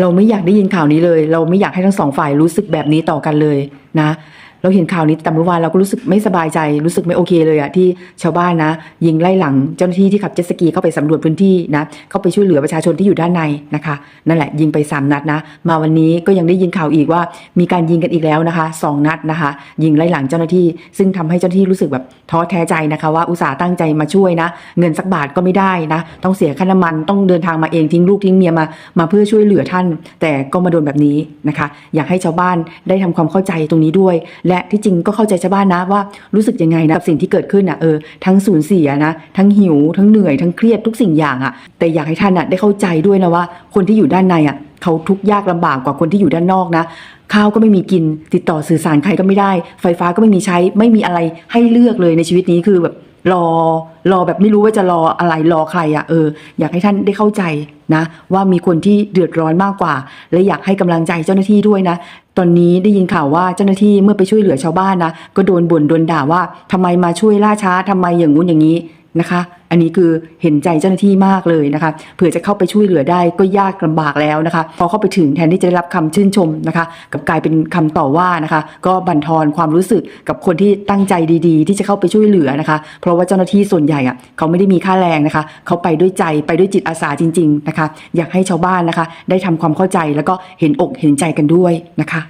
เราไม่อยากได้ยินข่าวนี้เลย เราไม่อยากให้ทั้งสองฝ่ายรู้สึกแบบนี้ต่อกันเลยนะ เราเห็นข่าวนี้แต่เมื่อวานเราก็รู้สึกไม่สบายใจรู้สึกไม่โอเคเลยอะที่ชาวบ้านนะ ยิงไล่หลังเจ้าหน้าที่ที่ขับเจ็ตสกีเข้าไปสำรวจพื้นที่นะเข้าไปช่วยเหลือประชาชนที่อยู่ด้านในนะคะ นั่นแหละยิงไปสามนัดนะ มาวันนี้ก็ยังได้ยินข่าวอีกว่า มีการยิงกันอีกแล้วนะคะสองนัดนะคะ ยิงไล่หลังเจ้าหน้าที่ ซึ่งทำให้เจ้าหน้าที่รู้สึกแบบท้อแท้ใจนะคะว่าอุตส่าห์ตั้งใจมาช่วยนะ เงินสักบาทก็ไม่ได้นะ ต้องเสียค่าน้ำมันต้องเดินทางมาเองทิ้งลูกทิ้งเมียมามาเพื่อช่วยเหลือท่าน แต่ก็มาโดนแบบนี้นะคะ อยากให้ชาวบ้านได้ทำความเข้าใจตรงนี้ด้วยและที่จริงก็เข้าใจชาวบ้านนะว่ารู้สึกยังไงนะกับสิ่งที่เกิดขึ้นอะเออทั้งสูญเสียนะทั้งหิว ทั้งเหนื่อยทั้งเครียดทุกสิ่งอย่างอะ แต่อยากให้ท่านอะได้เข้าใจด้วยนะว่า คนที่อยู่ด้านในอะเขาทุกยากลำบากกว่าคนที่อยู่ด้านนอกนะข้าวก็ไม่มีกิน ติดต่อสื่อสารใครก็ไม่ได้ ไฟฟ้าก็ไม่มีใช้ ไม่มีอะไรให้เลือกเลยในชีวิตนี้คือแบบ รอรอแบบไม่รู้ว่าจะรออะไรรอใครอะ่ะเอออยากให้ท่านได้เข้าใจนะ ว่ามีคนที่เดือดร้อนมากกว่า และอยากให้กำลังใจเจ้าหน้าที่ด้วยนะ ตอนนี้ได้ยินข่าวว่าเจ้าหน้าที่เมื่อไปช่วยเหลือชาวบ้านนะก็โดนบ่นโดนด่าว่าทำไมมาช่วยล่าช้าทำไมอย่างงู้นอย่างนี้ นะคะ อันนี้คือเห็นใจเจ้าหน้าที่มากเลยนะคะ เผื่อจะเข้าไปช่วยเหลือได้ก็ยากลำบากแล้วนะคะ พอเข้าไปถึงแทนที่จะได้รับคำชื่นชมนะคะ กับกลายเป็นคำต่อว่านะคะ ก็บั่นทอนความรู้สึกกับคนที่ตั้งใจดีๆ ที่จะเข้าไปช่วยเหลือนะคะ เพราะว่าเจ้าหน้าที่ส่วนใหญ่อะเขาไม่ได้มีค่าแรงนะคะ เขาไปด้วยใจไปด้วยจิตอาสาจริง ๆนะคะ อยากให้ชาวบ้านนะคะ ได้ทำความเข้าใจแล้วก็เห็นอกเห็นใจกันด้วยนะคะ